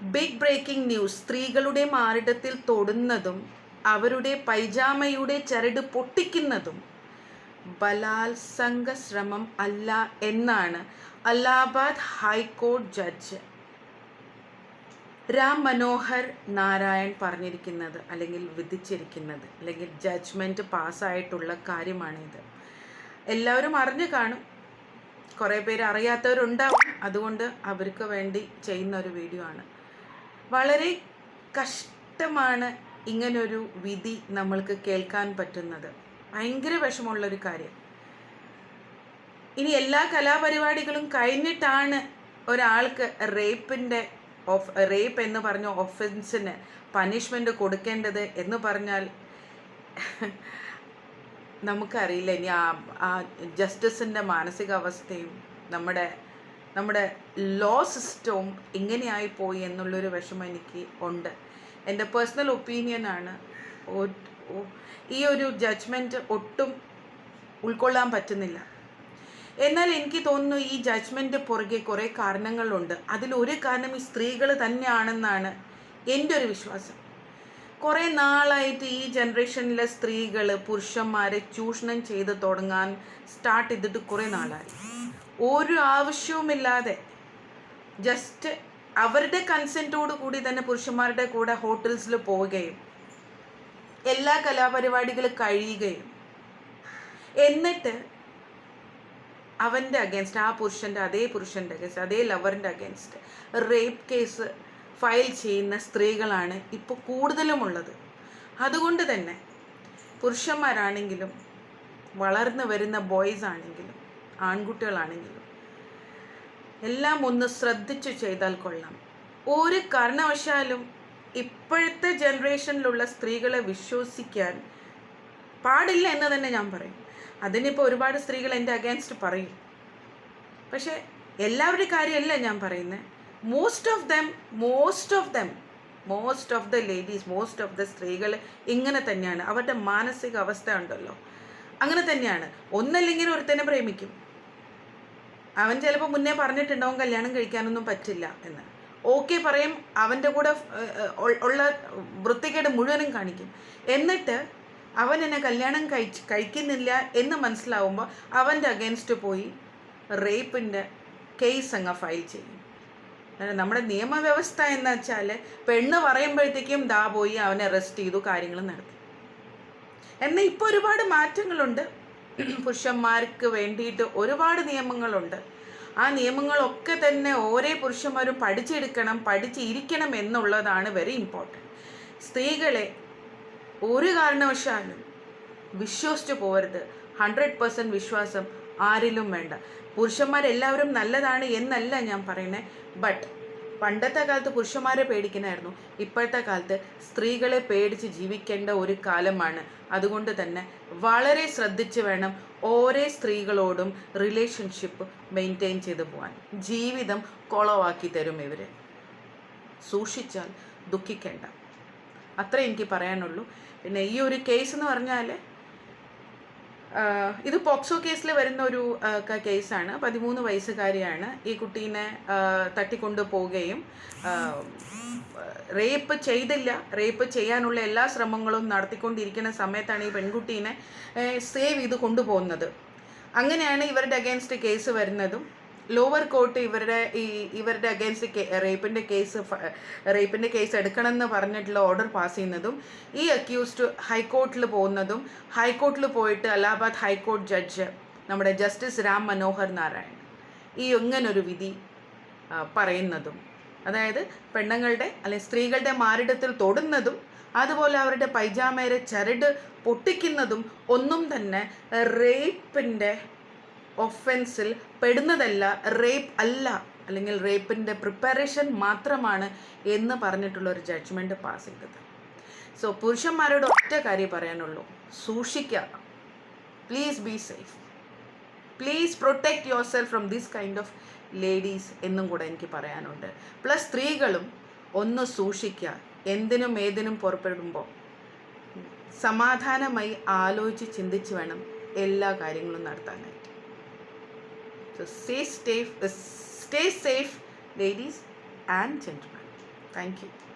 Big breaking news സ്ത്രീകളുടെ മാറിടത്തിൽ തൊടുന്നതും അവരുടെ പൈജാമയുടെ ചരട് പൊട്ടിക്കുന്നതും ബലാത്സംഗ ശ്രമം അല്ല എന്നാണ് അല്ലാബാദ് ഹൈക്കോടതി ജഡ്ജ് രാം മനോഹർ നാരായൺ പറഞ്ഞിരിക്കുന്നത് അല്ലെങ്കിൽ വിധിച്ചിരിക്കുന്നത് അല്ലെങ്കിൽ ജഡ്ജ്മെന്റ് പാസ്സായിട്ടുള്ള കാര്യമാണിത്. എല്ലാവരും അറിഞ്ഞു കാണും. കുറേ പേര് അറിയാത്തവരുണ്ടാവും. അതുകൊണ്ട് അവർക്ക് വേണ്ടി ചെയ്യുന്ന ഒരു വീഡിയോ ആണ്. വളരെ കഷ്ടമാണ് ഇങ്ങനൊരു വിധി നമ്മൾക്ക് കേൾക്കാൻ പറ്റുന്നത്. ഭയങ്കര വിഷമമുള്ളൊരു കാര്യം. ഇനി എല്ലാ കലാപരിപാടികളും കഴിഞ്ഞിട്ടാണ് ഒരാൾക്ക് റേപ്പിന്റെ ഓഫ് റേപ്പ് എന്ന് പറഞ്ഞ ഒഫൻസിന് പനിഷ്മെന്റ് കൊടുക്കേണ്ടത് എന്ന് പറഞ്ഞാൽ നമുക്കറിയില്ല. ഇനി ആ ആ ജസ്റ്റിസിന്റെ മാനസികാവസ്ഥയും നമ്മുടെ നമ്മുടെ ലോ സിസ്റ്റവും എങ്ങനെയായി പോയി എന്നുള്ളൊരു വിഷമം എനിക്ക് ഉണ്ട്. എന്റെ പേഴ്സണൽ ഒപ്പീനിയനാണ് ഈ ഒരു ജഡ്ജ്മെന്റ് ഒട്ടും ഉൾക്കൊള്ളാൻ പറ്റുന്നില്ല. എന്നാൽ എനിക്ക് തോന്നുന്നു ഈ ജഡ്ജ്മെന്റ് പുറകെ കുറേ കാരണങ്ങളുണ്ട്. അതിലൊരു കാരണം ഈ സ്ത്രീകൾ തന്നെയാണെന്നാണ് എന്റെ ഒരു വിശ്വാസം. കുറേ നാളായിട്ട് ഈ ജനറേഷനിലെ സ്ത്രീകൾ പുരുഷന്മാരെ ചൂഷണം ചെയ്ത് തുടങ്ങാൻ സ്റ്റാർട്ട് ചെയ്തിട്ട് കുറേ നാളായി. ഒരു ആവശ്യവുമില്ലാതെ ജസ്റ്റ് അവരുടെ കൺസെന്റോട് കൂടി തന്നെ പുരുഷന്മാരുടെ കൂടെ ഹോട്ടൽസിൽ പോവുകയും എല്ലാ കലാപരിപാടികളും കഴിയുകയും. എന്നിട്ട് അവന്റെ അഗേൻസ്റ്റ് ആ പുരുഷന്റെ അതേ പുരുഷന്റെ അഗേൻസ്റ്റ് അതേ ലവറിന്റെ അഗേൻസ്റ്റ് റേപ്പ് കേസ് ഫയൽ ചെയ്യുന്ന സ്ത്രീകളാണ് ഇപ്പോൾ കൂടുതലുമുള്ളത്. അതുകൊണ്ട് തന്നെ പുരുഷന്മാരാണെങ്കിലും വളർന്നു വരുന്ന ബോയ്സ് ആണെങ്കിലും ആൺകുട്ടികളാണെങ്കിലും. എല്ലാം ഒന്ന് ശ്രദ്ധിച്ചു ചെയ്താൽ കൊള്ളാം. ഒരു കാരണവശാലും ഇപ്പോഴത്തെ ജനറേഷനിലുള്ള സ്ത്രീകളെ വിശ്വസിക്കാൻ പാടില്ല എന്ന് തന്നെ ഞാൻ പറയും. അതിനിപ്പോൾ ഒരുപാട് സ്ത്രീകൾ എന്റെ അഗേൻസ്റ്റ് പറയും. പക്ഷേ എല്ലാവരുടെയും കാര്യമല്ല ഞാൻ പറയുന്നത് most of them most of them most of the ladies most of the സ്ത്രീകൾ ഇങ്ങനെ തന്നെയാണ്. അവരുടെ മാനസിക അവസ്ഥ ഉണ്ടല്ലോ. അങ്ങനെ തന്നെയാണ്. ഒന്നല്ലെങ്കിൽ ഒരുത്തനെ പ്രേമിക്കും. അവൻ ചിലപ്പോൾ മുന്നേ പറഞ്ഞിട്ടുണ്ടാവും കല്യാണം കഴിക്കാനൊന്നും പറ്റില്ല എന്ന്. ഓക്കെ പറയും അവന്റെ കൂടെ ഉള്ള വൃത്തികേട് മുഴുവനും കാണിക്കും. എന്നിട്ട് അവൻ എന്നെ കല്യാണം കഴിച്ച് കഴിക്കുന്നില്ല എന്ന് മനസ്സിലാവുമ്പോൾ അവന്റെ അഗേൻസ്റ്റ് പോയി റേപ്പിന്റെ കേസ് അങ്ങ് ഫയൽ ചെയ്യും. നമ്മുടെ നിയമവ്യവസ്ഥ എന്ന് വെച്ചാൽ പെണ്ണ് പറയുമ്പോഴത്തേക്കും ദാ പോയി അവനെ അറസ്റ്റ് ചെയ്തു കാര്യങ്ങൾ നടത്തി. എന്നാൽ ഇപ്പോൾ ഒരുപാട് മാറ്റങ്ങളുണ്ട്. പുരുഷന്മാർക്ക് വേണ്ടിയിട്ട് ഒരുപാട് നിയമങ്ങളുണ്ട്. ആ നിയമങ്ങളൊക്കെ തന്നെ ഓരോ പുരുഷന്മാരും പഠിച്ചെടുക്കണം പഠിച്ചിരിക്കണം എന്നുള്ളതാണ് വെരി ഇമ്പോർട്ടന്റ് സ്ത്രീകളെ ഒരു കാരണവശാലും വിശ്വസിച്ച് പോകരുത്. ഹൺഡ്രഡ് പെർസെന്റ് വിശ്വാസം ആരിലും വേണ്ട. പുരുഷന്മാരെല്ലാവരും നല്ലതാണ് എന്നല്ല ഞാൻ പറയുന്നത് ബട്ട് പണ്ടത്തെ കാലത്ത് പുരുഷന്മാരെ പേടിക്കണമായിരുന്നു ഇപ്പോഴത്തെ കാലത്ത് സ്ത്രീകളെ പേടിച്ച് ജീവിക്കേണ്ട ഒരു കാലമാണ്. അതുകൊണ്ട് തന്നെ വളരെ ശ്രദ്ധിച്ച് വേണം ഓരോ സ്ത്രീകളോടും റിലേഷൻഷിപ്പ് മെയിന്റെയിൻ ചെയ്തു പോകാൻ ജീവിതം കുളവാക്കി തരും ഇവർ സൂക്ഷിച്ചാൽ ദുഃഖിക്കേണ്ട. അത്രേ എനിക്ക് പറയാനുള്ളൂ. പിന്നെ ഈ ഒരു കേസ് എന്ന് പറഞ്ഞാൽ ഇത് പോക്സോ കേസിൽ വരുന്ന ഒരു കേസാണ്. പതിമൂന്ന് വയസ്സുകാരിയാണ് ഈ കുട്ടീനെ തട്ടിക്കൊണ്ടു പോവുകയും റേപ്പ് ചെയ്തില്ല. റേപ്പ് ചെയ്യാനുള്ള എല്ലാ ശ്രമങ്ങളും നടത്തിക്കൊണ്ടിരിക്കുന്ന സമയത്താണ് ഈ പെൺകുട്ടീനെ സേവ് ചെയ്ത് കൊണ്ടുപോകുന്നത്. അങ്ങനെയാണ് ഇവരുടെ അഗേൻസ്റ്റ് കേസ് വരുന്നതും. ലോവർ കോർട്ട് ഇവരുടെ ഈ ഇവരുടെ അഗേൻസ്റ്റ് റേപ്പിന്റെ കേസ് റേപ്പിന്റെ കേസ് എടുക്കണമെന്ന് പറഞ്ഞിട്ടുള്ള ഓർഡർ പാസ് ചെയ്യുന്നതും ഈ അക്യൂസ്ഡ് ഹൈക്കോർട്ടിൽ പോകുന്നതും ഹൈക്കോർട്ടിൽ പോയിട്ട് അലഹാബാദ് ഹൈക്കോർട്ട് ജഡ്ജ് നമ്മുടെ ജസ്റ്റിസ് രാം മനോഹർ നാരായൺ ഈ ഇങ്ങനൊരു വിധി പറയുന്നതും. അതായത് പെണ്ണുങ്ങളുടെ അല്ലെങ്കിൽ സ്ത്രീകളുടെ മാരിടത്തിൽ തൊടുന്നതും അതുപോലെ അവരുടെ പൈജാമയുടെ ചരട് പൊട്ടിക്കുന്നതും ഒന്നും തന്നെ റേപ്പിന്റെ ഒഫൻസിൽ പെടുന്നതല്ല റേപ്പ് അല്ല അല്ലെങ്കിൽ റേപ്പിന്റെ പ്രിപ്പറേഷൻ മാത്രമാണ് എന്ന് പറഞ്ഞിട്ടുള്ള ഒരു ജഡ്ജ്മെന്റ് പാസ് ചെയ്തത്. സോ പുരുഷന്മാരോട് ഒറ്റ കാര്യം പറയാനുള്ളൂ. സൂക്ഷിക്കുക. Please be safe please protect yourself from this kind of ladies എന്നും കൂടെ എനിക്ക് പറയാനുണ്ട്. പ്ലസ് സ്ത്രീകളും ഒന്ന് സൂക്ഷിക്കുക. എന്തിനും ഏതിനും പുറപ്പെടുമ്പോൾ സമാധാനമായി ആലോചിച്ച് ചിന്തിച്ച് വേണം എല്ലാ കാര്യങ്ങളും നടത്താനായിട്ട്. So stay safe, uh, stay safe, ladies and gentlemen. Thank you.